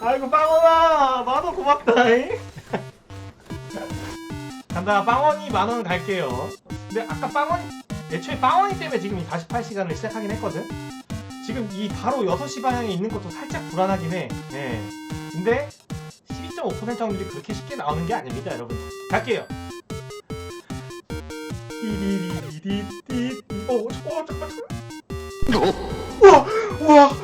아이고 빵원아. 만원 고맙다잉. 간다 빵원이 만원 갈게요. 근데 아까 빵원 애초에 빵원이 때문에 지금 이 48시간을 시작하긴 했거든? 지금 이 바로 6시 방향에 있는 것도 살짝 불안하긴 해. 네. 근데 12.5% 확률이 그렇게 쉽게 나오는 게 아닙니다 여러분. 갈게요. 띠리리리리띠. 어, 어 잠깐만. 우와 우와.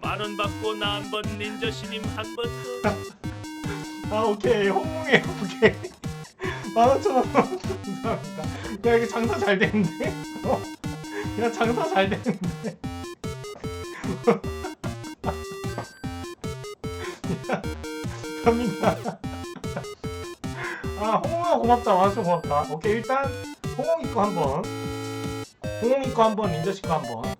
만 원 받고 나 한 번 닌자 신임 한 번. 아 오케이. 홍콩이, 오케이 만오천 원. 감사합니다. 야 이게 장사 잘 됐는데 야 장사 잘 됐는데 야, 갑니다. 아, 홍홍아 고맙다. 아주 고맙다. 오케이, 일단 홍홍이 거 한번. 홍홍이 거 한번, 린저씨 거 한번.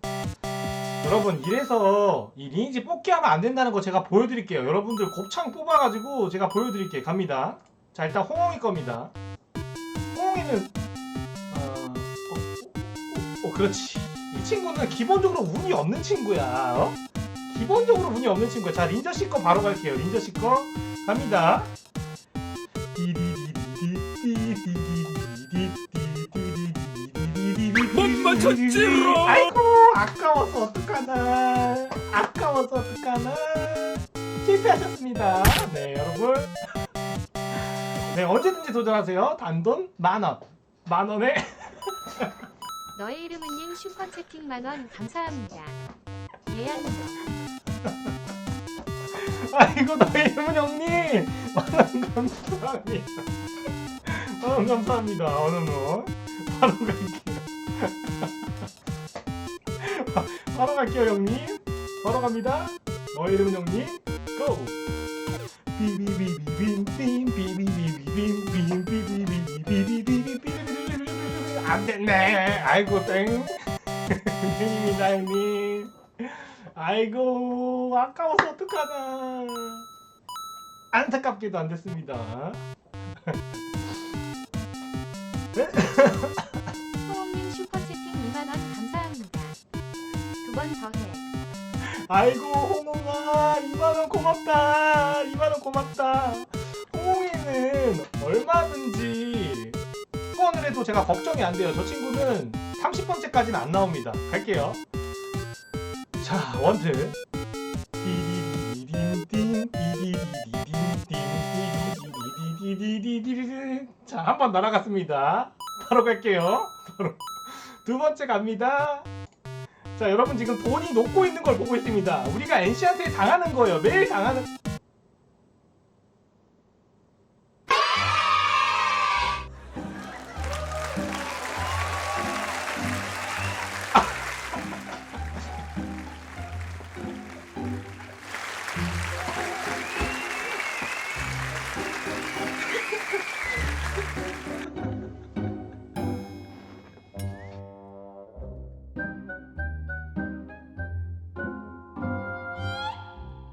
여러분, 이래서 이 리니지 뽑기 하면 안 된다는 거 제가 보여드릴게요. 여러분들 곱창 뽑아가지고 제가 보여드릴게요. 갑니다. 자, 일단 홍홍이 겁니다. 홍홍이는, 어, 어, 어, 어 그렇지. 이 친구는 기본적으로 운이 없는 친구야. 어? 기본적으로 운이 없는 친구야. 자, 린저씨 거 바로 갈게요. 린저씨 거 갑니다. 못 맞췄지롱! 아이고 아까워서 어떡하나. 아까워서 어떡하나. 실패하셨습니다. 네 여러분. 네 언제든지 도전하세요. 단돈 만원. 만원에. 너의 이름은님 슈퍼 채팅 만원. 감사합니다. 예약님 아이고 너의 이름은 형님. 만원 감사합니다. 아, 감사합니다. 오늘 뭐 바로 갈게요. 바로 갈게요, 형님. 바로 갑니다. 너 이름 형님. 고! 안 됐네. 아이고 땡. 형님이다 형님. 아이고 아까워서 어떡하나. 안타깝게도 안 됐습니다. 소홍님 슈퍼채팅 2만원 감사합니다. 두 번 더 해. 아이고 홍홍아 2만원 고맙다 2만원 고맙다. 홍홍이는 얼마든지 후원을 해도 제가 걱정이 안 돼요. 저 친구는 30번째까지는 안 나옵니다. 갈게요. 자 원트. 디디디딘딘 디디디딘딘 디디디디딘 자, 한 번 날아갔습니다. 바로 갈게요. 바로 두 번째 갑니다. 자 여러분 지금 돈이 녹고 있는 걸 보고 있습니다 우리가 NC한테 당하는 거예요 매일 당하는